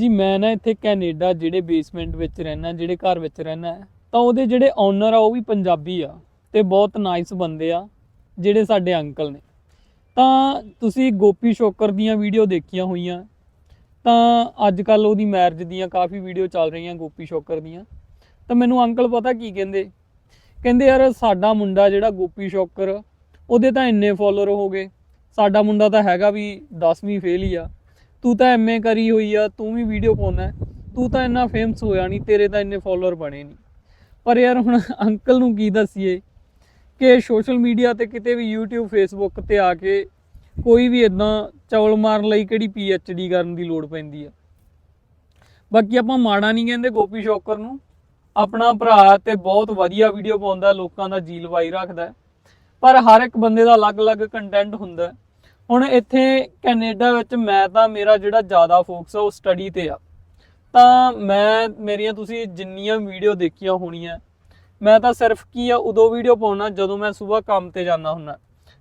ਜੀ ਮੈਂ ਨਾ ਇੱਥੇ ਕੈਨੇਡਾ ਜਿਹੜੇ ਬੇਸਮੈਂਟ ਵਿੱਚ ਰਹਿਣਾ ਜਿਹੜੇ ਘਰ ਵਿੱਚ ਰਹਿਣਾ ਤਾਂ ਉਹਦੇ ਜਿਹੜੇ ਓਨਰ ਆ, ਉਹ ਵੀ ਪੰਜਾਬੀ ਆ ਤੇ ਬਹੁਤ ਨਾਈਸ ਬੰਦੇ ਆ, ਜਿਹੜੇ ਸਾਡੇ ਅੰਕਲ ਨੇ। ਤਾਂ ਤੁਸੀਂ ਗੋਪੀ ਸ਼ੋਕਰ ਦੀਆਂ ਵੀਡੀਓ ਦੇਖੀਆਂ ਹੋਈਆਂ, ਤਾਂ ਅੱਜ ਕੱਲ ਉਹਦੀ ਮੈਰਿਜ ਦੀਆਂ ਕਾਫੀ ਵੀਡੀਓ ਚੱਲ ਰਹੀਆਂ ਗੋਪੀ ਸ਼ੋਕਰ ਦੀਆਂ। ਤਾਂ ਮੈਨੂੰ ਅੰਕਲ ਪਤਾ ਕੀ ਕਹਿੰਦੇ? ਕਹਿੰਦੇ, ਯਾਰ, ਸਾਡਾ ਮੁੰਡਾ ਜਿਹੜਾ ਗੋਪੀ ਸ਼ੋਕਰ, ਉਹਦੇ ਤਾਂ ਇੰਨੇ ਫਾਲੋਅਰ ਹੋ ਗਏ, ਸਾਡਾ ਮੁੰਡਾ ਤਾਂ ਹੈਗਾ ਵੀ 10ਵੀਂ ਫੇਲ ਹੀ ਆ। ਤੂੰ ਤਾਂ ਐਮਏ ਕਰੀ ਹੋਈ ਆ, ਤੂੰ ਵੀ ਵੀਡੀਓ ਪਾਉਣਾ ਤੂੰ ਤਾਂ ਇੰਨਾ ਫੇਮਸ ਹੋਇਆ ਨਹੀਂ, ਤੇਰੇ ਤਾਂ ਇੰਨੇ ਫਾਲੋਅਰ ਬਣੇ ਨਹੀਂ। ਪਰ ਯਾਰ ਹੁਣ ਅੰਕਲ ਨੂੰ ਕੀ ਦੱਸੀਏ ਕਿ ਸੋਸ਼ਲ ਮੀਡੀਆ ਤੇ ਕਿਤੇ ਵੀ YouTube, Facebook ਤੇ ਆ ਕੇ ਕੋਈ ਵੀ ਇਦਾਂ ਚੌਲ ਮਾਰਨ ਲਈ ਕਿਹੜੀ PhD ਕਰਨ ਦੀ ਲੋੜ ਪੈਂਦੀ ਆ। ਬਾਕੀ ਆਪਾਂ ਮਾੜਾ ਨਹੀਂ ਕਹਿੰਦੇ ਗੋਪੀ ਸ਼ੌਕਰ ਨੂੰ। ਆਪਣਾ ਭਰਾ ਤੇ ਬਹੁਤ ਵਧੀਆ ਵੀਡੀਓ ਪਾਉਂਦਾ, ਲੋਕਾਂ ਦਾ ਜੀਲ ਲਵਾਈ ਰੱਖਦਾ ਪਰ ਹਰ ਇੱਕ ਬੰਦੇ ਦਾ ਅਲੱਗ-ਅਲੱਗ ਕੰਟੈਂਟ ਹੁੰਦਾ ਹੁਣ ਇੱਥੇ ਕੈਨੇਡਾ ਵਿੱਚ ਮੈਂ ਤਾਂ ਮੇਰਾ ਜਿਹੜਾ ਜ਼ਿਆਦਾ ਫੋਕਸ ਆ ਉਹ ਸਟੱਡੀ ਤੇ ਆ। ਤਾਂ ਮੈਂ, ਮੇਰੀਆਂ ਤੁਸੀਂ ਜਿੰਨੀਆਂ ਵੀਡੀਓ ਦੇਖੀਆਂ ਹੋਣੀਆਂ, ਮੈਂ ਤਾਂ ਸਿਰਫ ਕੀ ਆ, ਉਦੋਂ ਵੀਡੀਓ ਪਾਉਣਾ ਜਦੋਂ ਮੈਂ ਸਵੇਰ ਕੰਮ ਤੇ ਜਾਂਦਾ ਹੁੰਨਾ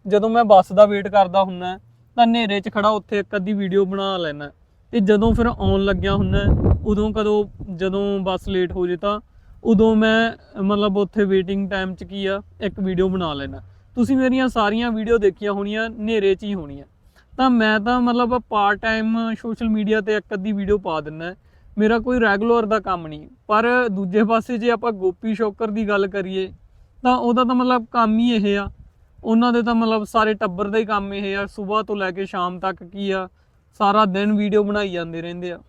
ਜਦੋਂ ਮੈਂ ਬੱਸ ਦਾ ਵੇਟ ਕਰਦਾ ਹੁੰਨਾ ਤਾਂ ਹਨੇਰੇ 'ਚ ਖੜਾ ਉੱਥੇ ਇੱਕ ਅੱਧੀ ਵੀਡੀਓ ਬਣਾ ਲੈਣਾ ਤੇ ਜਦੋਂ ਫਿਰ ਆਉਣ ਲੱਗਿਆ ਹੁੰਨਾ ਉਦੋਂ ਕਦੋਂ, ਜਦੋਂ ਬੱਸ ਲੇਟ ਹੋ ਜੇ ਤਾਂ, ਉਦੋਂ ਮੈਂ ਮਤਲਬ ਉੱਥੇ ਵੇਟਿੰਗ ਟਾਈਮ 'ਚ ਕੀ ਆ, ਇੱਕ ਵੀਡੀਓ ਬਣਾ ਲੈਣਾ ਤੁਸੀਂ ਮੇਰੀਆਂ ਸਾਰੀਆਂ ਵੀਡੀਓ ਦੇਖੀਆਂ ਹੋਣੀਆਂ, ਹਨੇਰੇ 'ਚ ਹੀ ਹੋਣੀਆਂ। ਤਾਂ ਮੈਂ ਤਾਂ ਮਤਲਬ ਪਾਰਟ ਟਾਈਮ ਸੋਸ਼ਲ ਮੀਡੀਆ ਤੇ ਇੱਕ ਅੱਧੀ ਵੀਡੀਓ ਪਾ ਦਿੰਦਾ ਮੇਰਾ ਕੋਈ ਰੈਗੂਲਰ ਦਾ ਕੰਮ ਨਹੀਂ। ਪਰ ਦੂਜੇ ਪਾਸੇ ਜੇ ਆਪਾਂ ਗੋਪੀ ਸ਼ੌਕਰ ਦੀ ਗੱਲ ਕਰੀਏ, ਤਾਂ ਉਹਦਾ ਤਾਂ ਮਤਲਬ ਕੰਮ ਹੀ ਇਹ ਆ। ਉਹਨਾਂ ਦੇ ਤਾਂ ਮਤਲਬ ਸਾਰੇ ਟੱਬਰ ਦਾ ਹੀ ਕੰਮ ਇਹ ਆ। ਸਵੇਰ ਤੋਂ ਲੈ ਕੇ ਸ਼ਾਮ ਤੱਕ ਕੀ ਆ, ਸਾਰਾ ਦਿਨ ਵੀਡੀਓ ਬਣਾਈ ਜਾਂਦੇ ਰਹਿੰਦੇ ਆ।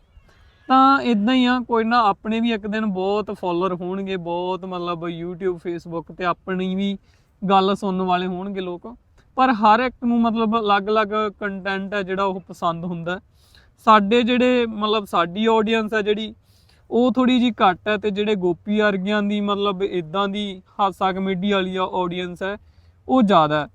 ਤਾਂ ਇਦਾਂ ਹੀ ਆ, ਕੋਈ ਨਾ ਆਪਣੇ ਵੀ ਇੱਕ ਦਿਨ ਬਹੁਤ ਫਾਲੋਅਰ ਹੋਣਗੇ, ਬਹੁਤ ਮਤਲਬ YouTube, Facebook ਤੇ ਆਪਣੀ ਵੀ ਗੱਲ ਸੁਣਨ ਵਾਲੇ ਹੋਣਗੇ ਲੋਕ। ਪਰ ਹਰ ਇੱਕ ਨੂੰ ਮਤਲਬ ਅਲੱਗ-ਅਲੱਗ ਕੰਟੈਂਟ ਹੈ ਜਿਹੜਾ ਉਹ ਪਸੰਦ ਹੁੰਦਾ ਸਾਡੇ ਜਿਹੜੇ ਮਤਲਬ ਸਾਡੀ ਆਡੀਅנס ਹੈ ਜਿਹੜੀ, ਉਹ ਥੋੜੀ ਜੀ ਘੱਟ ਹੈ ਤੇ ਜਿਹੜੇ ਗੋਪੀ ਵਰਗਿਆਂ ਦੀ ਮਤਲਬ ਇਦਾਂ ਦੀ ਹਾਸਾ ਕਮੇਡੀ ਵਾਲੀ ਆਡੀਅנס ਹੈ, ਉਹ ਜ਼ਿਆਦਾ ਹੈ।